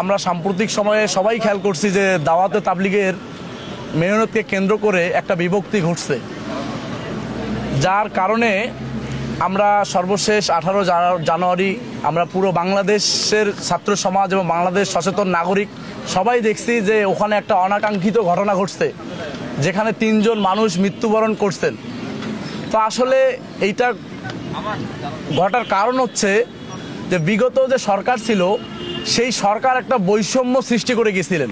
আমরা সাম্প্রতিক সময়ে সবাই খেয়াল করছি যে দাওয়াতে তাবলিগের মেহনতকে কেন্দ্র করে একটা বিভক্তি ঘটছে। যার কারণে আমরা সর্বশেষ আঠারো জানুয়ারি আমরা পুরো বাংলাদেশের ছাত্র সমাজ এবং বাংলাদেশ সচেতন নাগরিক সবাই দেখছি যে ওখানে একটা অনাকাঙ্ক্ষিত ঘটনা ঘটছে, যেখানে তিনজন মানুষ মৃত্যুবরণ করছেন। তো আসলে এইটা ঘটার কারণ হচ্ছে যে বিগত যে সরকার ছিল সেই সরকার একটা বৈষম্য সৃষ্টি করে গেছিলেন।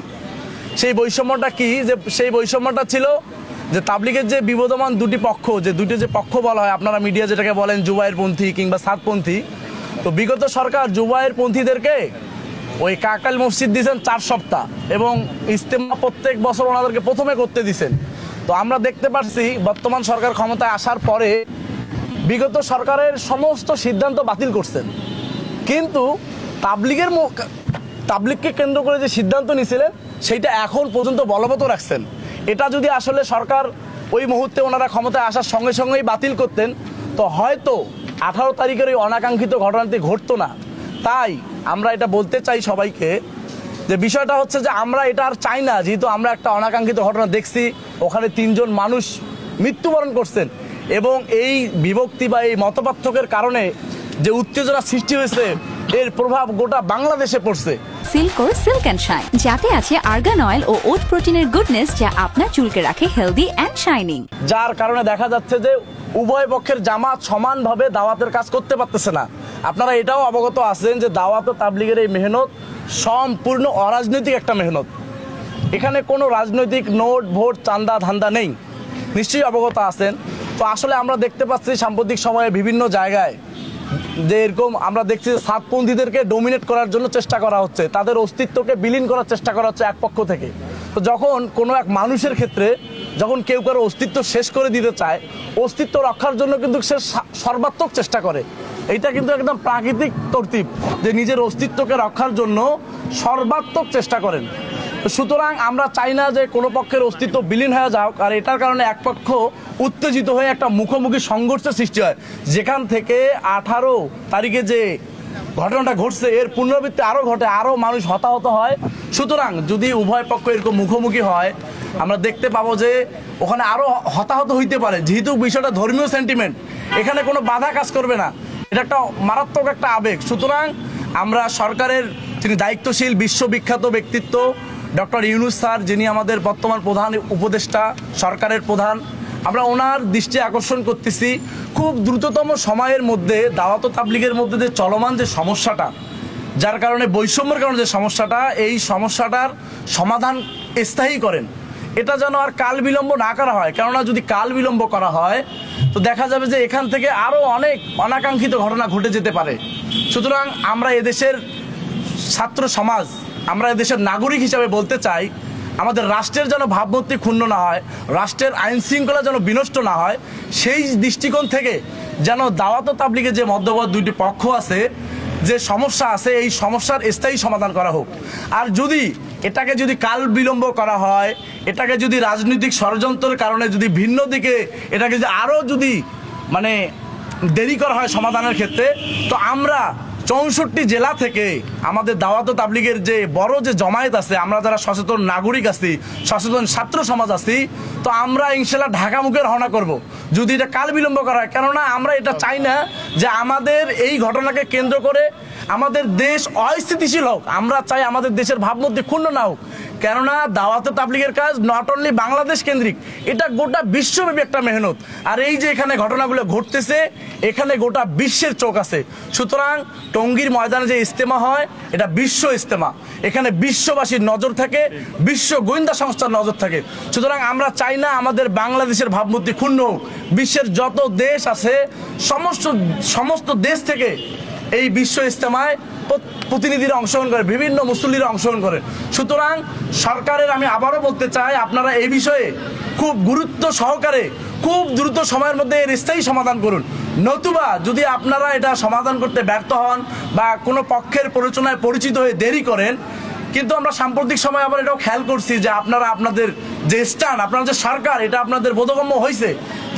সেই বৈষম্যটা কি? যে সেই বৈষম্যটা ছিল যে তাবলিগের যে বিবদমান দুটি পক্ষ, যে দুটি যে পক্ষ বলা হয়, আপনারা মিডিয়া যেটাকে বলেন জুবাইয়ের পন্থী কিংবা সাতপন্থী, তো বিগত সরকার জুবাইয়ের পন্থীদেরকে ওই কাকাল মসজিদ দিয়েছেন চার সপ্তাহ এবং ইস্তেমা প্রত্যেক বছর ওনাদেরকে প্রথমে করতে দিছেন তো আমরা দেখতে পাচ্ছি বর্তমান সরকার ক্ষমতায় আসার পরে বিগত সরকারের সমস্ত সিদ্ধান্ত বাতিল করছেন। কিন্তু তাবলিগের তাবলিগকে কেন্দ্র করে যে সিদ্ধান্ত নিয়েছিলেন সেইটা এখন পর্যন্ত বলবৎ রাখছেন। এটা যদি আসলে সরকার ওই মুহূর্তে ওনারা ক্ষমতায় আসার সঙ্গে সঙ্গেই বাতিল করতেন, তো হয়তো আঠারো তারিখের ওই অনাকাঙ্ক্ষিত ঘটনাটি ঘটতো না। তাই আমরা এটা বলতে চাই সবাইকে যে বিষয়টা হচ্ছে যে আমরা এটা আর চাই না, যেহেতু আমরা একটা অনাকাঙ্ক্ষিত ঘটনা দেখছি, ওখানে তিনজন মানুষ মৃত্যুবরণ করছেন এবং এই বিভক্তি বা এই মতপার্থক্যের কারণে যে উত্তেজনা সৃষ্টি হয়েছে এর প্রভাব গোটা বাংলাদেশে পড়ছে। সিল্কোর সিল্ক অ্যান্ড শাইন যাতে আছে আর্গান অয়েল ও ওট প্রোটিনের গুডনেস যা আপনার চুলকে রাখে হেলদি অ্যান্ড শাইনিং যার কারণে দেখা যাচ্ছে যে উভয় পক্ষের জামাত সমানভাবে দাওয়াতের কাজ করতে পারতেছে না। আপনারা এটাও অবগত আছেন যে দাওয়াত ও তাবলিগের এই মেহনত সম্পূর্ণ অরাজনৈতিক একটা মেহনত। এখানে কোনো রাজনৈতিক নোট ভোট চান্দা ধান্দা নেই। নিশ্চয়ই অবগত আছেন। তো আসলে আমরা দেখতে পাচ্ছি সাম্প্রতিক সময়ে বিভিন্ন জায়গায় যে এরকম আমরা দেখছি সাতপন্থীদেরকে ডোমিনেট করার জন্য চেষ্টা করা হচ্ছে, তাদের অস্তিত্বকে বিলীন করার চেষ্টা করা হচ্ছে এক পক্ষ থেকে। তো যখন কোনো এক মানুষের ক্ষেত্রে যখন কেউ কারও অস্তিত্ব শেষ করে দিতে চায়, অস্তিত্ব রক্ষার জন্য কিন্তু সে, সর্বাত্মক চেষ্টা করে। এইটা কিন্তু একদম প্রাকৃতিক তরতিব যে নিজের অস্তিত্বকে রক্ষার জন্য সর্বাত্মক চেষ্টা করেন। সুতরাং আমরা চাই না যে কোনো পক্ষের অস্তিত্ব বিলীন হয়ে যাক, আর এটার কারণে এক পক্ষ উত্তেজিত হয়ে একটা মুখোমুখি সংঘর্ষের সৃষ্টি হয়। যেখান থেকে আঠারো তারিখে যে ঘটনাটা ঘটছে, এর পুনরাবৃত্তি আরও ঘটে, আরও মানুষ হতাহত হয়। সুতরাং যদি উভয় পক্ষ এরকম মুখোমুখি হয়, আমরা দেখতে পাবো যে ওখানে আরও হতাহত হইতে পারে। যেহেতু বিষয়টা ধর্মীয় সেন্টিমেন্ট এখানে কোনো বাধা কাজ করবে না। এটা একটা মারাত্মক একটা আবেগ। সুতরাং আমরা সরকারের তিনি দায়িত্বশীল, বিশ্ববিখ্যাত ব্যক্তিত্ব ডক্টর ইউনুস স্যার, যিনি আমাদের বর্তমান প্রধান উপদেষ্টা, সরকারের প্রধান, আমরা ওনার দৃষ্টি আকর্ষণ করতেছি খুব দ্রুততম সময়ের মধ্যে, দাওয়াত তাবলিগের মধ্যে যে চলমান যে সমস্যাটা, যার কারণে বৈষম্যের কারণে যে সমস্যাটা, এই সমস্যাটার সমাধান স্থায়ী করেন। এটা যেন আর কাল বিলম্ব না করা হয়, কেননা যদি কাল বিলম্ব করা হয়, তো দেখা যাবে যে এখান থেকে আরও অনেক অনাকাঙ্ক্ষিত ঘটনা ঘটে যেতে পারে। সুতরাং আমরা এদেশের ছাত্র সমাজ আমরা এদেশের নাগরিক হিসাবে বলতে চাই, আমাদের রাষ্ট্রের যেন ভাবমূর্তি ক্ষুণ্ণ না হয়, রাষ্ট্রের আইন শৃঙ্খলা যেন বিনষ্ট না হয়, সেই দৃষ্টিকোণ থেকে যেন দাওয়াত তাবলিগের যে মধ্যবর্তী দুইটি পক্ষ আছে, যে সমস্যা আছে, এই সমস্যার স্থায়ী সমাধান করা হোক। আর যদি এটাকে যদি কাল বিলম্ব করা হয়, এটাকে যদি রাজনৈতিক ষড়যন্ত্রের কারণে যদি ভিন্ন দিকে এটাকে যদি আরও যদি মানে দেরি করা হয় সমাধানের ক্ষেত্রে, তো আমরা চৌষট্টি জেলা থেকে আমাদের দাওয়াত তাবলিগের যে বড় যে জমায়েত আছে, আমরা যারা সচেতন নাগরিক আছি, সচেতন ছাত্র সমাজ আছি, তো আমরা ইনশাল্লাহ ঢাকা মুখে রওনা করব। যদি এটা কাল বিলম্ব করা হয়, কেননা আমরা এটা চাই না যে আমাদের এই ঘটনাকে কেন্দ্র করে আমাদের দেশ অস্থিতিশীল হোক। আমরা চাই আমাদের দেশের ভাবমূর্তি ক্ষুণ্ণ না হোক। কেননা দাওয়াতে তাবলিগের কাজ নট অনলি বাংলাদেশ কেন্দ্রিক, এটা গোটা বিশ্বব্যাপী একটা মেহনত। আর এই যে এখানে ঘটনাগুলো ঘটতেছে, এখানে গোটা বিশ্বের চোখ আছে। সুতরাং টঙ্গীর ময়দানে যে ইস্তেমা হয়, এটা বিশ্ব ইস্তেমা এখানে বিশ্ববাসীর নজর থাকে, বিশ্ব গোয়েন্দা সংস্থার নজর থাকে। সুতরাং আমরা চাই না আমাদের বাংলাদেশের ভাবমূর্তি ক্ষুণ্ণ হোক। বিশ্বের যত দেশ আছে, সমস্ত সমস্ত দেশ থেকে এই বিশ্ব ইস্তেমায় প্র- প্রতিনিধিরা অংশগ্রহণ করে, বিভিন্ন মুসল্লিরা অংশগ্রহণ করে। সুতরাং সরকারের আমি আবারও বলতে চাই, আপনারা এই বিষয়ে খুব গুরুত্ব সহকারে, খুব দ্রুত সময়ের মধ্যে এর স্থায়ী সমাধান করুন। নতুবা যদি আপনারা এটা সমাধান করতে ব্যর্থ হন বা কোনো পক্ষের প্ররোচনায় পরিচিত হয়ে দেরি করেন কিন্তু আমরা সাম্প্রতিক সময় আবার এটাও খেয়াল করছি যে আপনারা আপনাদের যে স্টান আপনার যে সরকার, এটা আপনাদের বোধগম্য হয়েছে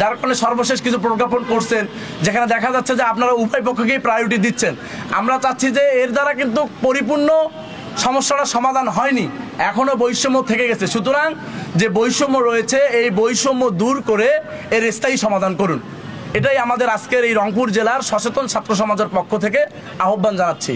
যার কারণে সর্বশেষ কিছু প্রজ্ঞাপন করছেন, যেখানে দেখা যাচ্ছে যে আপনারা উভয় পক্ষকেই প্রায়োরিটি দিচ্ছেন। আমরা চাচ্ছি যে এর দ্বারা কিন্তু পরিপূর্ণ সমস্যাটা সমাধান হয়নি, এখনও বৈষম্য থেকে গেছে। সুতরাং যে বৈষম্য রয়েছে, এই বৈষম্য দূর করে এর স্থায়ী সমাধান করুন। এটাই আমাদের আজকের এই রংপুর জেলার সচেতন ছাত্র সমাজের পক্ষ থেকে আহ্বান জানাচ্ছি।